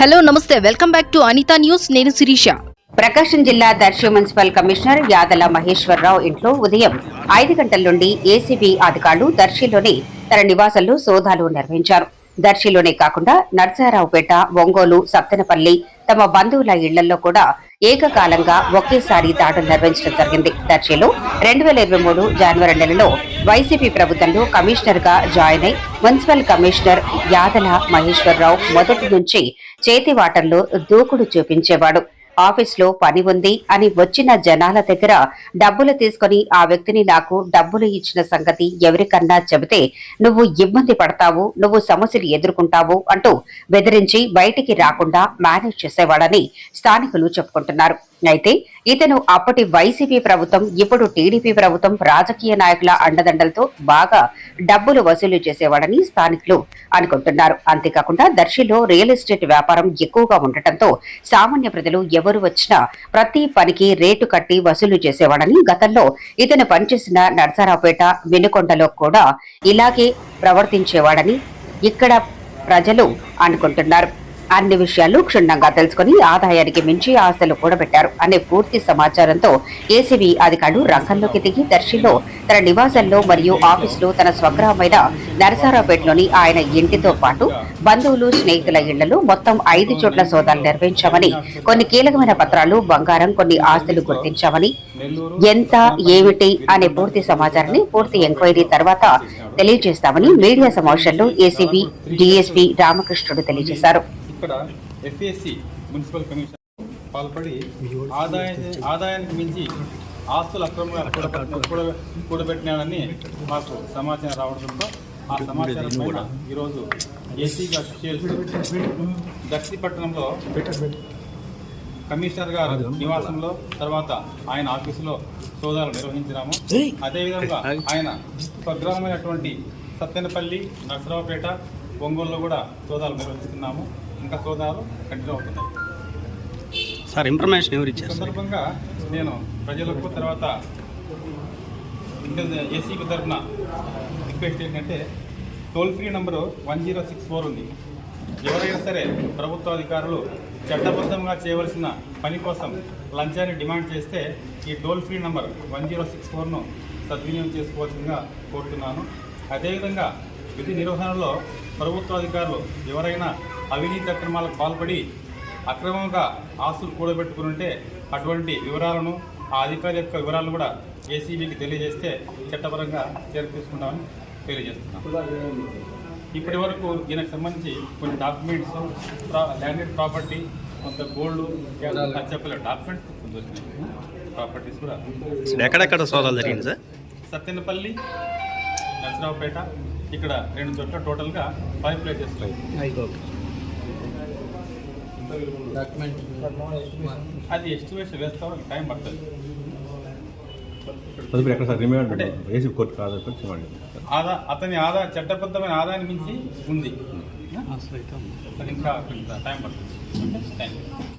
Hello నమస్తే. Welcome back to Anitha news. నేను శిరీష. ప్రకాశం జిల్లా దర్శి మున్సిపల్ కమిషనర్ యాదల మహేశ్వరరావు ఇంట్లో ఉదయం ఐదు గంటల నుండి ఏసీబీ అధికారులు దర్శిలోని తన నివాసంలో సోదాలు నిర్వహించారు. దర్శిలోనే కాకుండా నర్సారావుపేట ఒంగోలు సత్తెనపల్లి తమ బంధువుల ఇళ్ళలో కూడా ఏకకాలంగా ఒకేసారి దాడులు నిర్వహించడం జరిగింది. దర్శిలో రెండు వేల ఇరవై మూడు జనవరి నెలలో వైసీపీ ప్రభుత్వంలో కమిషనర్గా జాయిన్ అయి మున్సిపల్ కమిషనర్ యాదల మహేశ్వరరావు మొదటి నుంచి చేతివాటంలో దూకుడు చూపించేవాడు. ఆఫీస్లో పని ఉంది అని వచ్చిన జనాల దగ్గర డబ్బులు తీసుకొని ఆ వ్యక్తిని నాకు డబ్బులు ఇచ్చిన సంగతి ఎవరికన్నా చెబితే నువ్వు ఇబ్బంది పడతావు నువ్వు సమస్యలు ఎదుర్కొంటావు అంటూ బెదిరించి బయటికి రాకుండా మేనేజ్ చేసేవాడని స్థానికులు చెప్పుకుంటున్నారు. అయితే ఇతను అప్పటి వైసీపీ ప్రభుత్వం ఇప్పుడు టీడీపీ ప్రభుత్వం రాజకీయ నాయకుల అండదండలతో బాగా డబ్బులు వసూలు చేసేవాడని స్థానికులు అనుకుంటున్నారు. అంతేకాకుండా దర్శిలో రియల్ ఎస్టేట్ వ్యాపారం ఎక్కువగా ఉండటంతో సామాన్య ప్రజలు ఎవరు వచ్చినా ప్రతి పనికి రేటు కట్టి వసూలు చేసేవాడని గతంలో ఇతను పనిచేసిన నర్సరావుపేట వెనుకొండలో కూడా ఇలాగే ప్రవర్తించేవాడని ఇక్కడ ప్రజలు అనుకుంటున్నారు. అన్ని విషయాలు క్షుణ్ణంగా తెలుసుకుని ఆదాయానికి మించి ఆశలు కూడబెట్టారు అనే పూర్తి సమాచారంతో ఏసీబీ అధికారులు రంగంలోకి దిగి దర్శిలో తన నివాసంలో మరియు ఆఫీసులో తన స్వగ్రామైన నరసారావుపేటలోని ఆయన ఇంటితో పాటు బంధువులు స్నేహితుల ఇళ్ళలో మొత్తం ఐదు చోట్ల సోదాలు నిర్వహించామని కొన్ని కీలకమైన పత్రాలు బంగారం కొన్ని ఆస్తులు గుర్తించామని ఎంత ఏమిటి అనే పూర్తి సమాచారాన్ని పూర్తి ఎంక్వైరీ తర్వాత తెలియజేస్తామని మీడియా సమావేశంలో ఏసీబీ డీఎస్పీ రామకృష్ణుడు తెలియజేశారు. ఇక్కడ ఎఫ్ఏసి మున్సిపల్ కమిషన్ పాల్పడి ఆదాయ ఆదాయానికి మించి ఆస్తులు అక్రమంగా కూడబెట్టిన- కూడ- కూడబెట్టినాడని మాకు సమాచారం రావడంతో ఆ సమాచారం పైన ఈరోజు అఫీషియల్స్ దక్షిపట్నంలో కమిషనర్ గారు నివాసంలో తర్వాత ఆయన ఆఫీసులో సోదాలు నిర్వహించినాము. అదేవిధంగా ఆయన స్వగ్రామైనటువంటి సత్తెనపల్లి నర్సరావుపేట ఒంగోలులో కూడా సోదాలు నిర్వహిస్తున్నాము. ఇంకా సోదాలు కంటిన్యూ అవుతున్నాయి. సార్ ఇన్ఫర్మేషన్ ఎవరు ఇచ్చారు సందర్భంగా నేను ప్రజలకు తర్వాత ఏసీబీ తరఫున రిక్వెస్ట్ ఏంటంటే toll free number one zero six four ఉంది. ఎవరైనా సరే ప్రభుత్వ అధికారులు చట్టబద్ధంగా చేయవలసిన పని కోసం లంచాన్ని డిమాండ్ చేస్తే ఈ toll free number one zero six ఫోర్ను సద్వినియోగం చేసుకోవాల్సిందిగా కోరుతున్నాను. అదేవిధంగా విధి నిర్వహణలో ప్రభుత్వ అధికారులు ఎవరైనా అవినీతి అక్రమాలకు పాల్పడి అక్రమంగా ఆస్తులు కూడబెట్టుకుని ఉంటే అటువంటి వివరాలను ఆ అధికారి యొక్క వివరాలను కూడా ఏసీబీకి తెలియజేస్తే చట్టపరంగా చర్య తీసుకుంటామని తెలియజేస్తున్నాం. ఇప్పటి వరకు దీనికి సంబంధించి కొన్ని డాక్యుమెంట్స్ ల్యాండెడ్ ప్రాపర్టీ కొంత గోల్డ్ చెప్పలే డాక్యుమెంట్స్ ప్రాపర్టీస్ కూడా ఎక్కడెక్కడ సోదాలు జరిగింది సార్? సత్తెనపల్లి నరసరావుపేట ఇక్కడ రెండు చోట్ల టోటల్గా ఫైవ్ ప్లేసెస్ అది ఎస్టిమేషన్ వేస్తాం టైం పడుతుంది. ఎక్కడ సార్? రిమాండ్ అంటే- ఏసీ కోర్టు కాదు ఆదా అతని ఆదా చట్టబద్ధమైన ఆదాయాన్ని మించి ఉంది. ఇంకా టైం పడుతుంది.